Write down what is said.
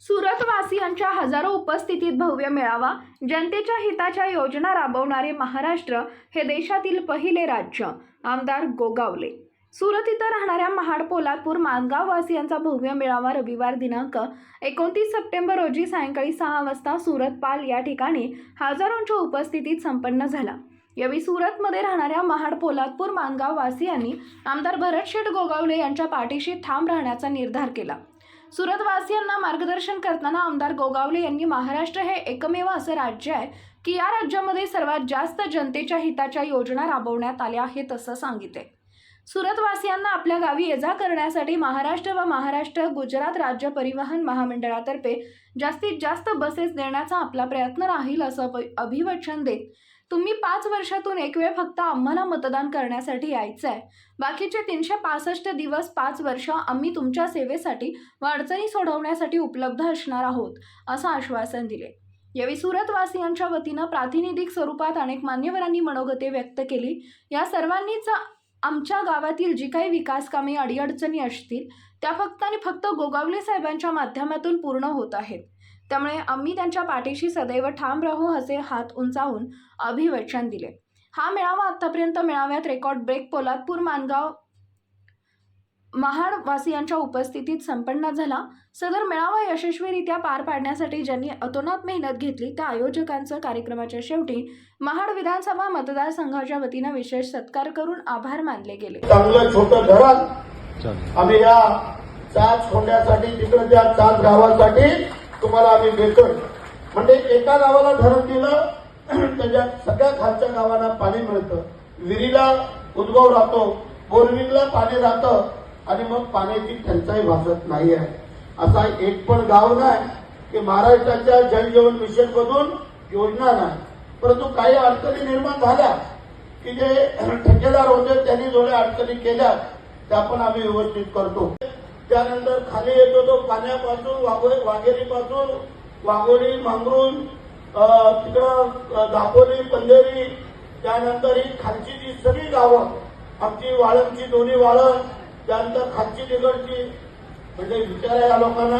सुरतवासियांच्या हजारो उपस्थितीत भव्य मेळावा जनतेच्या हिताच्या योजना राबवणारे महाराष्ट्र हे देशातील पहिले राज्य आमदार गोगावले. सुरत इथं राहणाऱ्या महाड पोलादपूर मानगाव वासियांचा भव्य मेळावा रविवार दिनांक एकोणतीस सप्टेंबर रोजी सायंकाळी सहा वाजता सुरत पाल या ठिकाणी हजारोंच्या उपस्थितीत संपन्न झाला. यावेळी सुरतमध्ये राहणाऱ्या महाड पोलादपूर मानगाव वासियांनी आमदार भरत शेठ गोगावले यांच्या पाठीशी ठाम राहण्याचा निर्धार केला. सुरतवासियांना मार्गदर्शन करताना आमदार गोगावले यांनी महाराष्ट्र हे एकमेव असं राज्य आहे की या राज्यामध्ये सर्वात जास्त जनतेच्या हिताच्या योजना राबवण्यात आल्या आहेत असं सांगितले. सुरतवासियांना आपल्या गावी ये जा करण्यासाठी महाराष्ट्र व महाराष्ट्र गुजरात राज्य परिवहन महामंडळातर्फे जास्तीत जास्त बसेस देण्याचा आपला प्रयत्न राहील असं अभिवचन देत तुम्ही पाच वर्षातून एक वेळ फक्त आम्हाला मतदान करण्यासाठी यायचं आहे बाकीचे तीनशे पासष्ट दिवस पाच वर्ष आम्ही तुमच्या सेवेसाठी व अडचणी सोडवण्यासाठी उपलब्ध असणार आहोत असं आश्वासन दिले. यावेळी सुरतवासियांच्या वतीनं प्रातिनिधिक स्वरूपात अनेक मान्यवरांनी मनोगते व्यक्त केली. या सर्वांनीच आमच्या गावातील जी काही विकास कामे अडीअडचणी असतील त्या फक्त आणि फक्त गोगावले साहेबांच्या माध्यमातून पूर्ण होत आहेत. त्यामुळे आम्ही त्यांच्या पाठीशी सदैव ठाम राहू असे हात उंचावून अभिवचन दिले. हा मेळावा आतापर्यंत मेळाव्यात रेकॉर्ड ब्रेक पोलादपूर मानगाव महाड वासियांच्या उपस्थितीत संपन्न झाला. सदर मेळावा यशस्वीरित्या पार पाडण्यासाठी ज्यांनी अतोनात मेहनत घेतली त्या आयोजकांचं कार्यक्रमाच्या शेवटी महाड विधानसभा मतदारसंघाच्या वतीनं विशेष सत्कार करून आभार मानले गेले. चांगलं छोटं धरण आम्ही या चाच खोंड्यासाठी तिकडे त्या चाच गावासाठी तुम्हाला आम्ही देतोय म्हणजे एका गावाला धरण दिलं त्याच्या सगळ्या खालच्या गावांना पाणी मिळतं. विहिरीला उद्भव राहतो बोरविंगला पाणी राहतं आणि मग पाण्याची टंचाई भासत नाही आहे. असा एक पण गाव नाही की महाराष्ट्राच्या जल जीवन मिशन मधून योजना नाही. परंतु काही अडचणी निर्माण झाल्या की जे ठेकेदार होते त्यांनी थोड्या अडचणी केल्या त्या पण आम्ही व्यवस्थित करतो. त्यानंतर खाली येतो तो पाण्यापासून वाघो- वाघेरीपासून वाघोली मांगरून तिकडं दापोली पंधेरी त्यानंतर ही खालची जी सगळी गावं आमची वाळणची दोन्ही वाळण त्यानंतर खालची तिकडची म्हणजे विचार आहे या लोकांना.